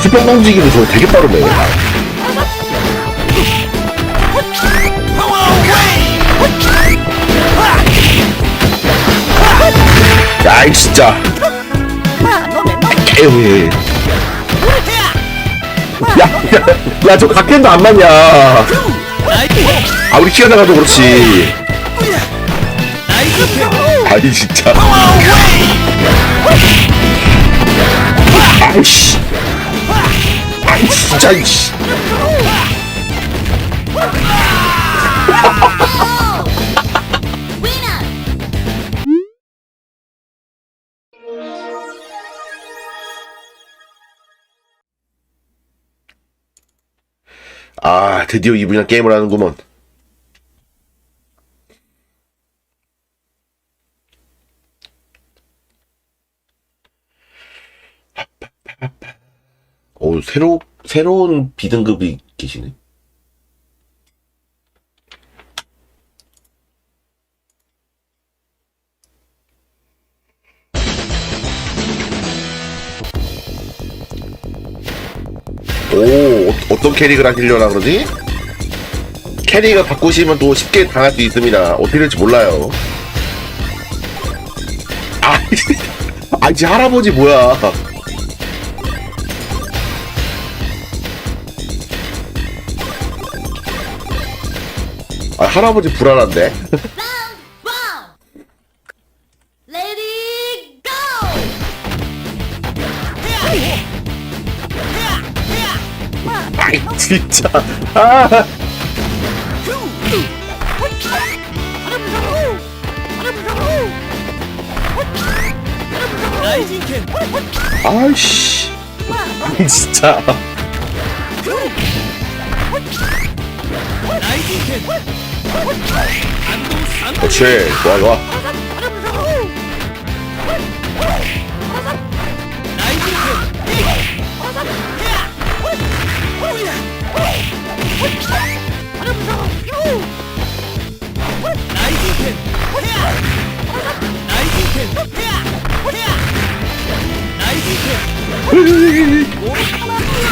수평 움직이는 저 되게 빠르네. 야, 이 진짜. 에이. 야, 야, 야, 저 각캔도 안 맞냐. 아, 우리 튀어나가도 그렇지. 아니, 진짜. 아이씨. 진짜, 이씨. 아, 드디어 이분이랑 게임을 하는구먼. 오, 새로, 새로운 비등급이 계시네. 오, 어, 어떤 캐릭을 하시려나 그러지? 캐릭을 바꾸시면 또 쉽게 당할 수 있습니다. 어떻게 될지 몰라요. 아, 아, 이제 할아버지 뭐야. 할아버지 불안한데? 아이, 진짜. 아, 아이씨. 진짜. 그렇지. 좋아, 좋아.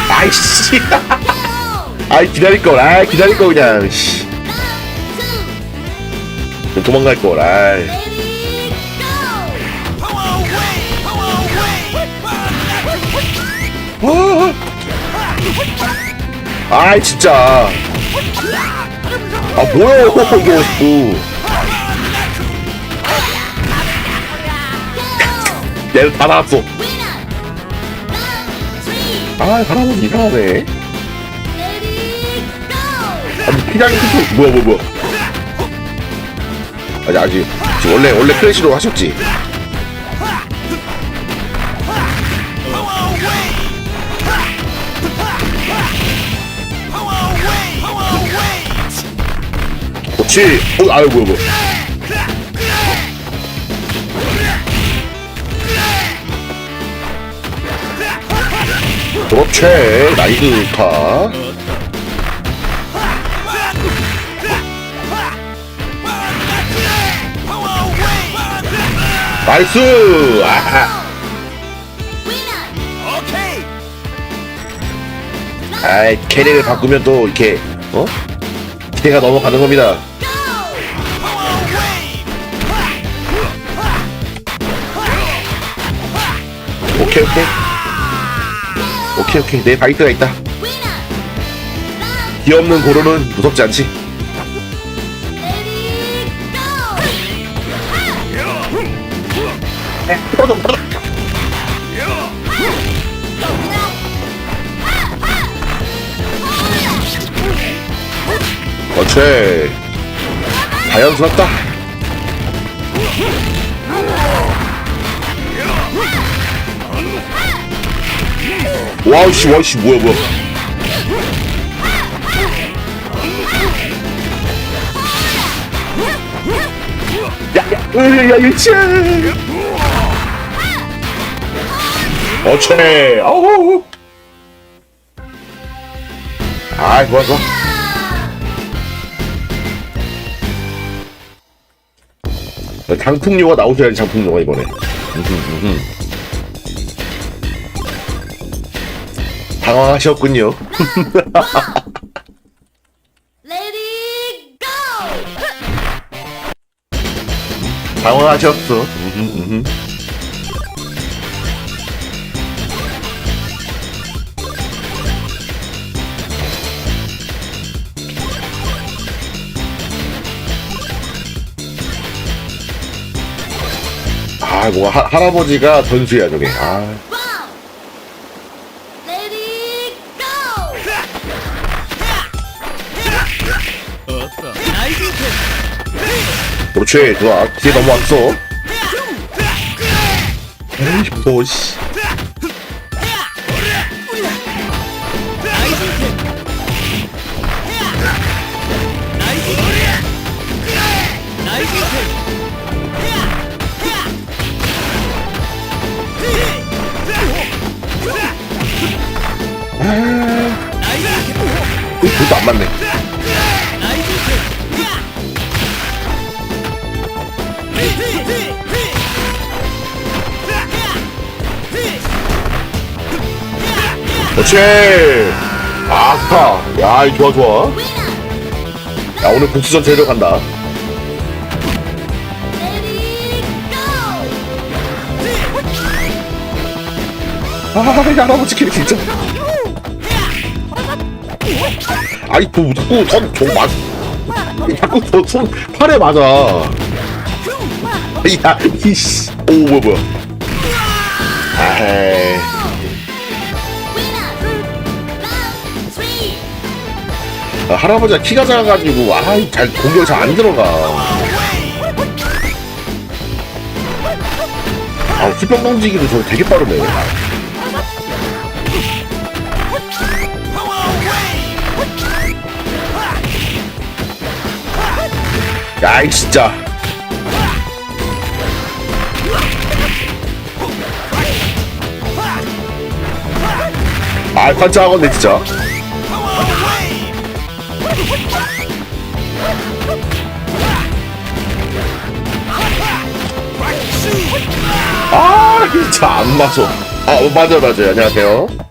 아이씨. 아이, 기다릴 걸. 아이, 기다릴 거, 그냥. 씨. 도망갈 걸. 아이. 아, 아이 진짜 아 뭐야 이거 자꾸 얘는 다 나왔어! 아 할아버지 이상하네! 아니 피장이 끝에 뭐야 뭐야 뭐야 아니 아직 지금 원래 원래 클래시로 하셨지? 그렇지 어 아유 뭐야 뭐야. 그렇지 나이스 카 나이스! 아하 Winner! 아이 캐릭을 바꾸면 또 이렇게 어? 기대가 넘어가는 겁니다. 오케이 오케이. 오케이 오케이. 내 바이트가 있다. 귀없는 고로는 무섭지 않지 그렇지 자연스럽다. 와우씨 와우씨 뭐야 뭐야. 으야 유치 어체 아우. 아 좋아 좋아 장풍류가 나오셔야지 장풍류가 이번에. 당황하셨군요. 당황하셨어. 아, 뭐 하, 할아버지가 전수야 저게. 아! 그렇지, 좋아. 뒤에 넘어왔어. 에이, 뭐 씨. 어, 그것도 안 맞네. 그렇지. 아, 좋다. 야, 이 좋아, 좋아. 야, 오늘 복수전 제대로 간다. 아, 이 할아버지 캐릭 진짜. 아이, 또 자꾸 손, 좀 맞. 자꾸 저 손, 팔에 맞아. 야, 이씨. 오, 뭐야, 뭐야. 3! 아, 할아버지가 키가 작아가지고, 아이, 잘, 공격 잘 안 들어가. 아, 수평 던지기도 저 되게 빠르네. 야, 이 진짜. 아, 관찰하겠네, 진짜. 아, 진짜 안 맞아. 아, 어, 맞아. 안녕하세요.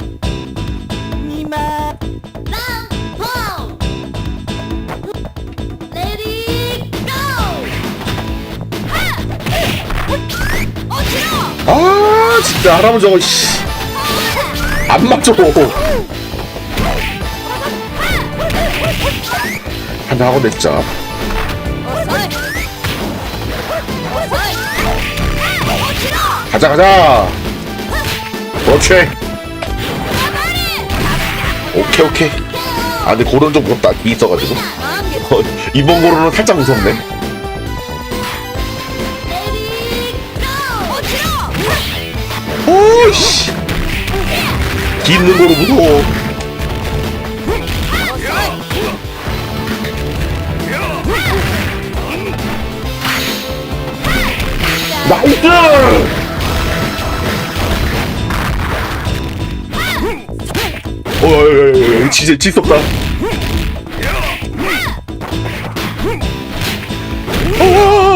진짜 할아버지 저거, 씨. 안 진짜. 어서이! 어서이! 어지러! 가자, 가자. 그렇지. 오케이, 오케이. 아, 근데 고런 좀 무섭다. 뒤 있어가지고. 어, 이번 고로는 살짝 무섭네. 뒤 있는 거로 무서워. 나이스! 어, 어, 어, 어, 어, 진짜 지속다. 어,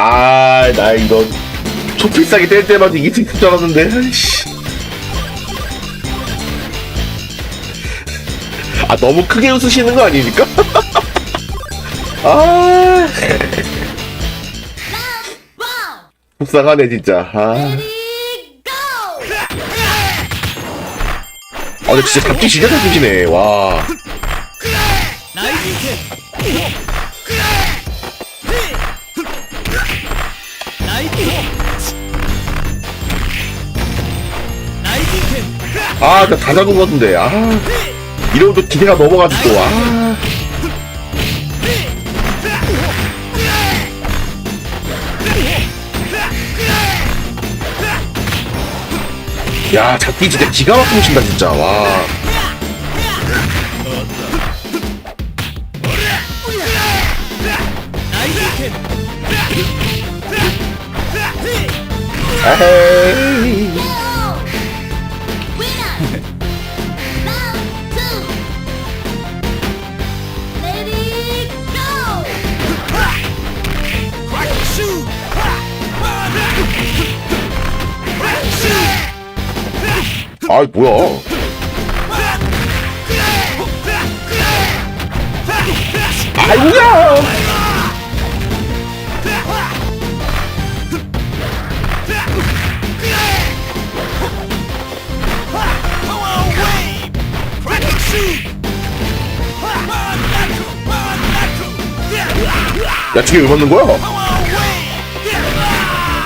아, 나 이런 초필싸게 뗄 때마다 이길 수 있을 줄 알았는데. 아, 너무 크게 웃으시는 거 아닙니까? 아! 속상하네, 진짜. 아! 아 근데 진짜 잡기 진짜 잘 쓰시네, 와. 아, 진짜 다 잡은 것 같은데, 아. 이러면 또 기대가 넘어가지고, 또, 아. 야, 잡기 진짜 기가 막히게 친다, 진짜, 와. 에헤이. 아 뭐야? 아이고야! 야 저게 왜 맞는 거야?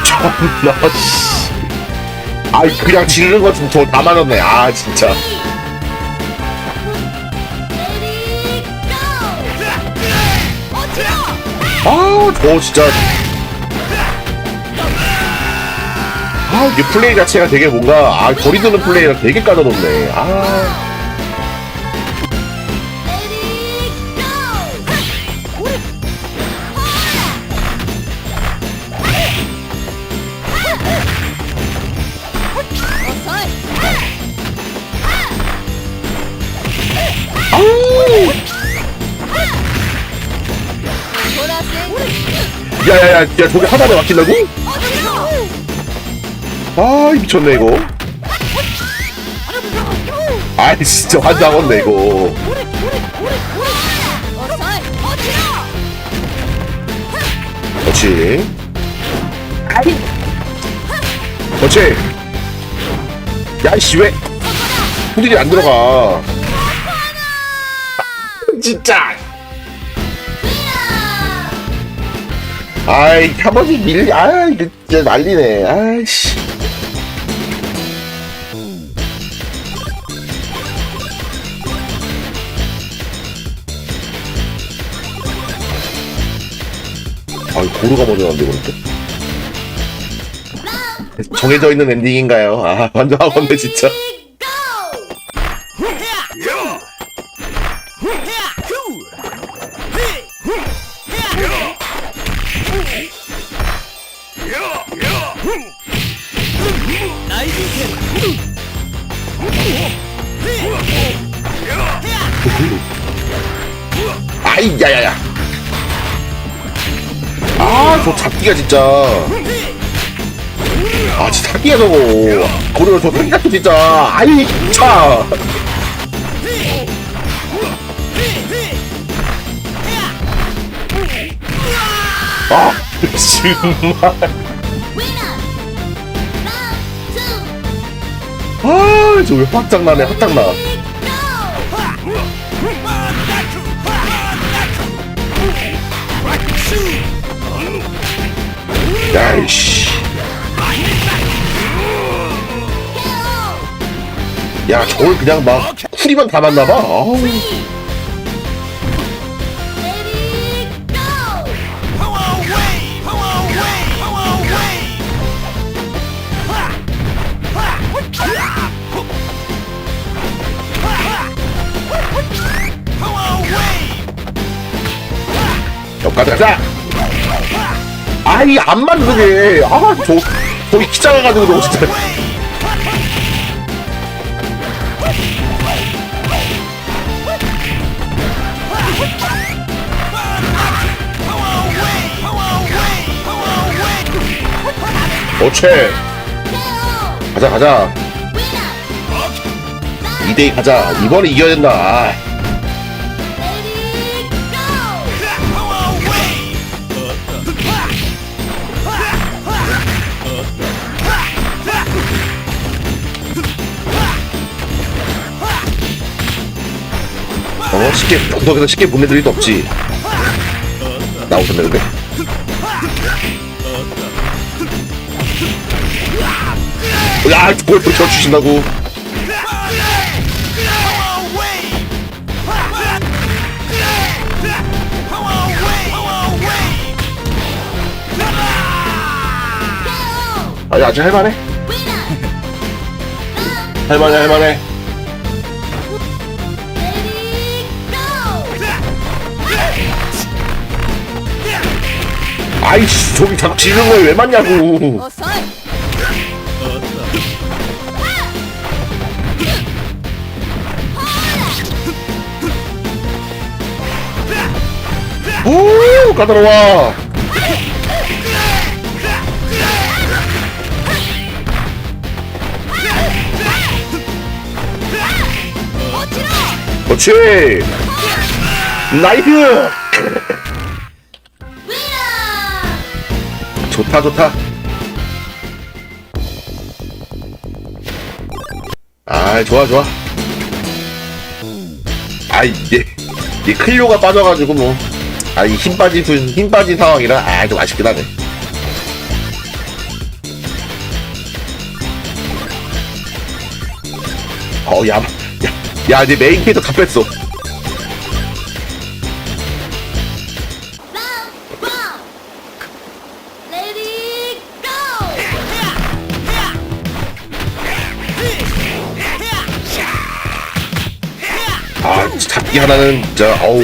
참나 씨 아이 그냥 지르는 것 같으면 저다 맞았네. 아 진짜! 아저 진짜. 아 이게 플레이 자체가 되게 뭔가 아 거리 두는 플레이가 되게 까다롭네. 아 야 저게 하나에 막힌다고? 아 미쳤네 이거. 아이 진짜 환장한네 이거. 그렇지. 그렇지. 야이씨 왜 후딜이 안 들어가? 진짜 아이 한 번씩 밀리 아 이게 진짜 난리네. 아이씨. 아이 고루가 먼저 나는데 그렇게 정해져 있는 엔딩인가요? 아 완전 하건데 진짜 아이 야야야. 아저 잡기가 진짜. 아 진짜 사기야 저거. 고려 저 사기 같은 진짜. 아이 차. 아, 정말. 아, 저왜 확장나네, 확장나. 야이씨. 야, 저걸 그냥 막, 쿨이만 다 맞나봐. 아우. 여기까지 가자! 아이, 안 맞는 그게. 아, 저, 저기 키 작아가지고 저거 진짜. 오케이. 가자, 가자. 2대2 가자. 이번에 이겨야 된다. 아. 어, 쉽게, 구석에서 쉽게 보내줄 일도 없지. 나오셨네, 근데. 야, 그걸 또 져주신다고. 아니, 아직 할만해. 할만해, 할만해. 아이씨, 저기 자꾸 지는 거에 왜 맞냐고. 오, 까다로워. 그렇지 나이스 좋다 좋다. 아 좋아 좋아. 아 이게 이 클리오가 빠져가지고 뭐 아 이 힘 빠진 분- 힘 빠진 상황이라 아 좀 아쉽긴 하네. 어야야야내 메인 캐릭터 다 뺐어 아 잡기 하나는 진짜 어우.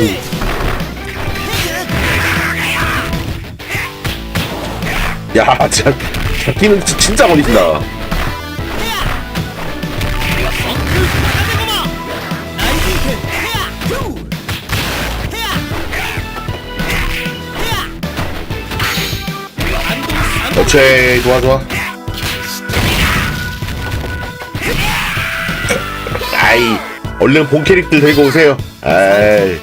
야 진짜. 잡기는 진- 진짜 멋있다. 그렇지 좋아 좋아. 아이 얼른 본 캐릭터 들고 오세요 아이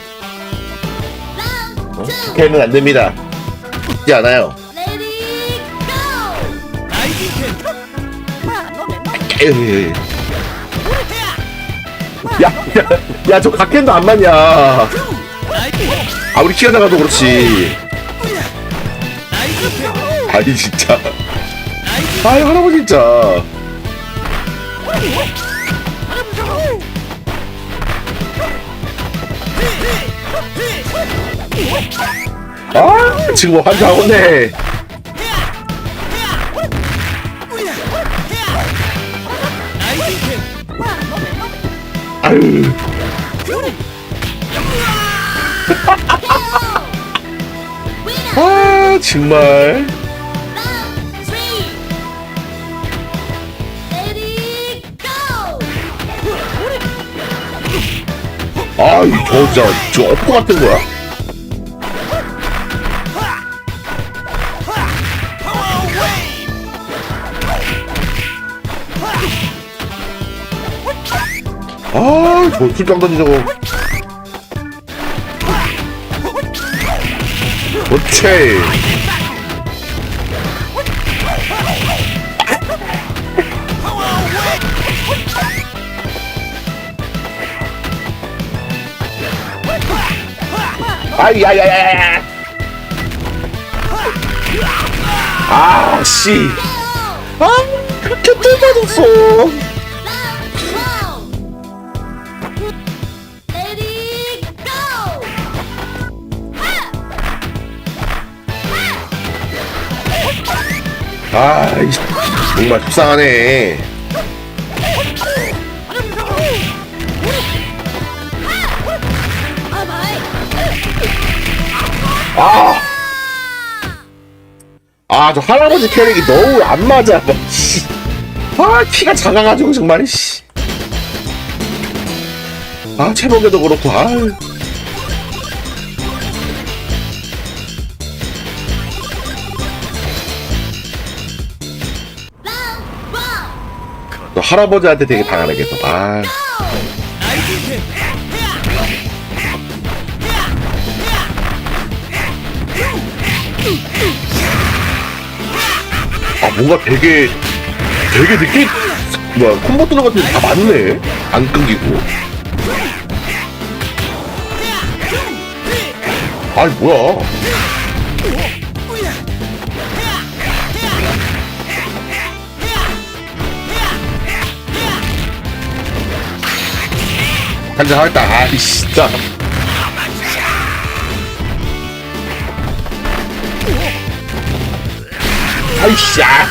투 캐는 안 됩니다 쉽지 않아요 에이. 야, 야, 야, 저 각캔도 안 맞냐. 아, 우리 키가 작아도 그렇지. 아니, 진짜. 아이, 할아버지, 진짜. 아, 지금 환자 오네. 아유. 아, 정말. 라운드 쓰리 레디 고 아, 이저 진짜, 저 어퍼 같은 거야? 아, 저 출장 던지 저거. 그렇지. 아이, 야, 야, 야, 야. 아, 씨. 아, 그렇게 뜯어졌어. 아이, 정말 속상하네. 아! 아, 저 할아버지 캐릭이 너무 안 맞아. 뭐, 씨. 아, 키가 작아가지고, 정말, 씨. 아, 체복에도 그렇고, 아 할아버지한테 되게 계속. 아. 아, 뭔가 되게, 되게 늦게, 뭐야, 콤보 뜨는 것 같은데 다 맞네? 안 끊기고. 아니, 뭐야. 한잔 하겠다. 아이, 진짜. 아이씨, 아.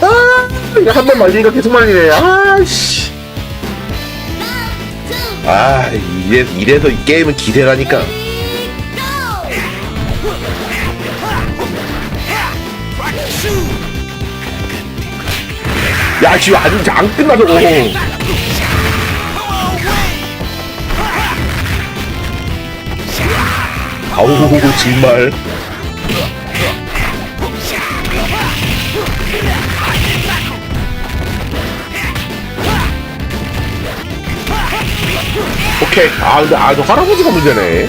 아, 이거 한 번 말리니까 계속 말리네. 라운드 투 아, 이래, 이래서 이 게임은 기대라니까. 야, 지금 아직 안 끝나서. 아우, 정말. 오케이. 아, 근데, 아, 너 할아버지가 문제네.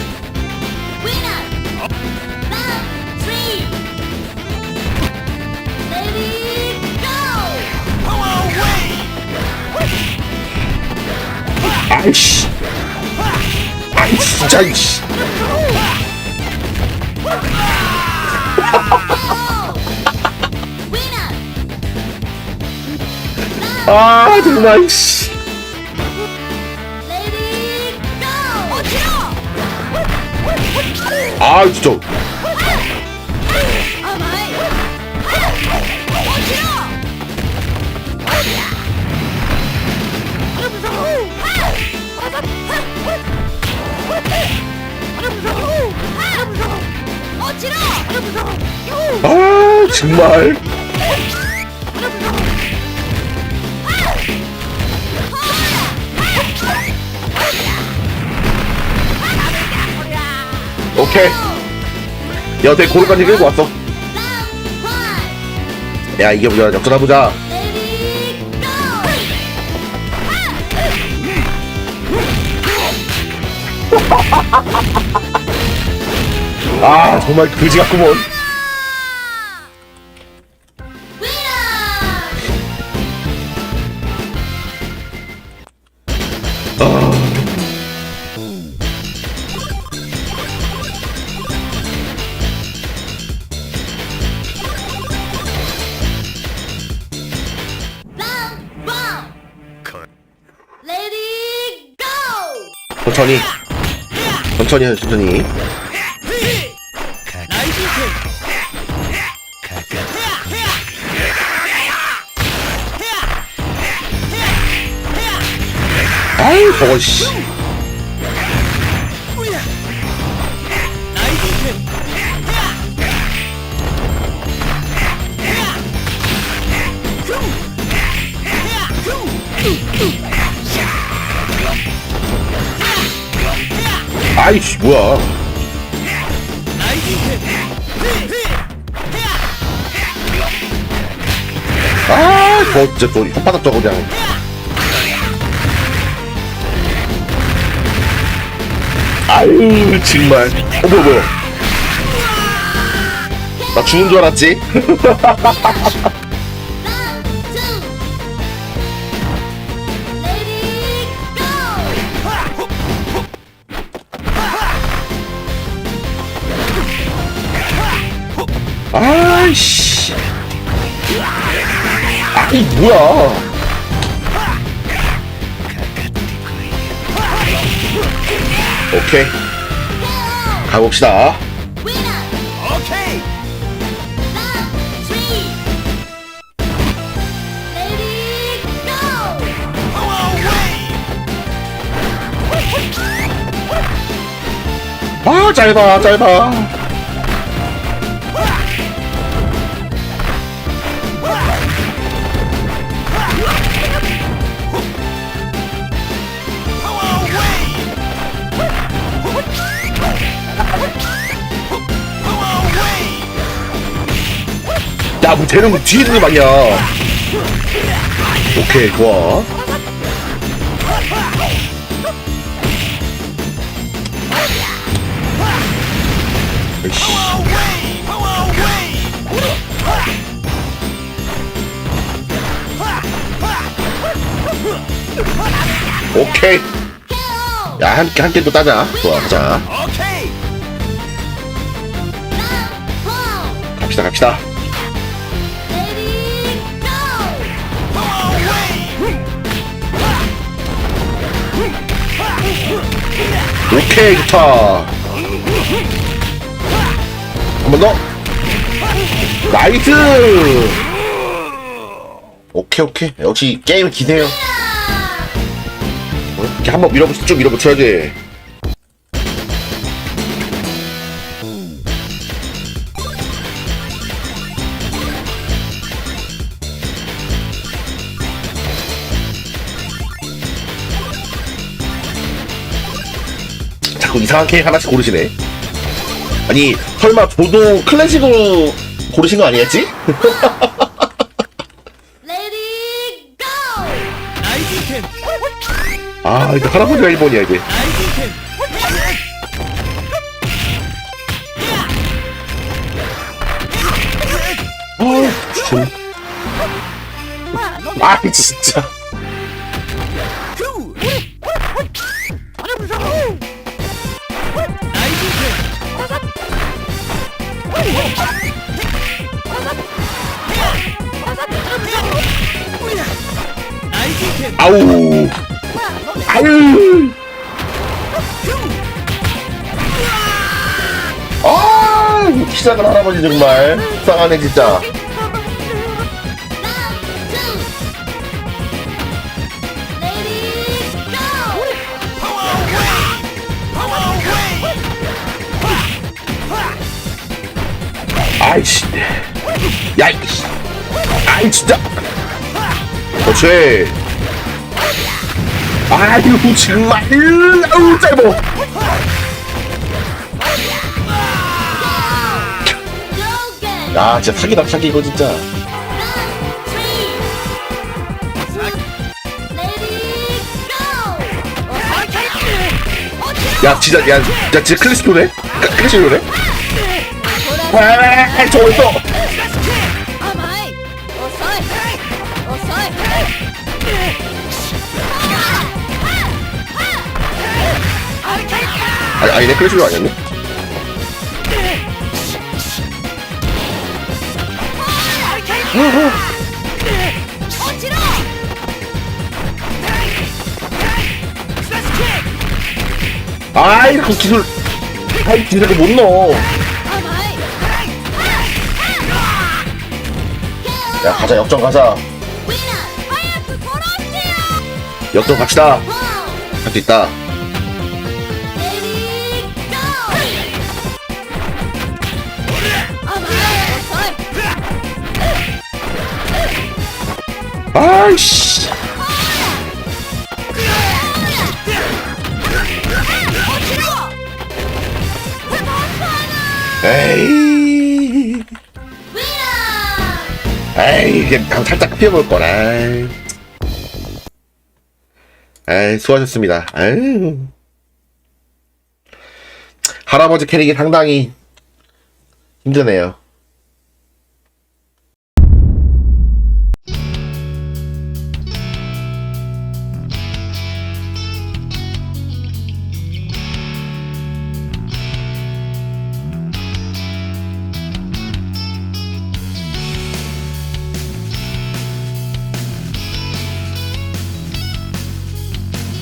아이씨. 아이씨, 진짜, 이씨. 아, 정말, 씨. 아, 진짜. 아, 정말. 오케이. 야, 내 고르까지 끌고 왔어. 야, 이게 뭐야. 역전해보자. 아, 정말 그지 같구먼. 천천히, 해, 천천히. 아이, 저거, 씨. 아이씨, 뭐야. 아, 저 진짜 또 혓바닥 저거 그냥. 아유, 정말. 어, 뭐야, 뭐야. 나 죽은 줄 알았지? 아이씨. 아이, 뭐야. 오케이. 가봅시다. 아, 짧아, 짧아. 야, 뭐 쟤는 뭐 뒤에 있는 게 말이야. 오케이, 좋아. 오케이. KO. 야, 한, 한 게임 또 따자. 좋아, 가자. 갑시다, 갑시다. 오케이, 좋다. 한 번 더. 나이스! 오케이, 오케이. 역시 게임 기세요. 어? 이렇게 한번 밀어붙여, 쭉 밀어붙여야지. 자꾸 이상한 케이크 하나씩 고르시네. 아니, 설마 저도 클래식으로 고르신 거 hit. 아 이제 할아버지가 1번이야 이제 아 진짜 아 진짜 아우. 아유. 아 키작은 할아버지 정말. 불쌍하네 진짜 아이씨 야이 아이 진짜 그렇지 아유 정말 아우 짧어! 야 진짜 사기다 사기 이거 진짜! 야 진짜 야, 야 진짜 클래식노래? 클- 클래식노래? 와, 저거 있어. 아니, 아니, 내 클래식으로 아니었네? 아이, 그 기술, 아이, 기술을 못 넣어. 야 가자 역전 가자. 역전 갑시다. 할 수 있다. 아이씨. 에이. 에이 강 살짝 피해볼 거라. 에이 수고하셨습니다. 에이. 할아버지 캐릭이 상당히 힘드네요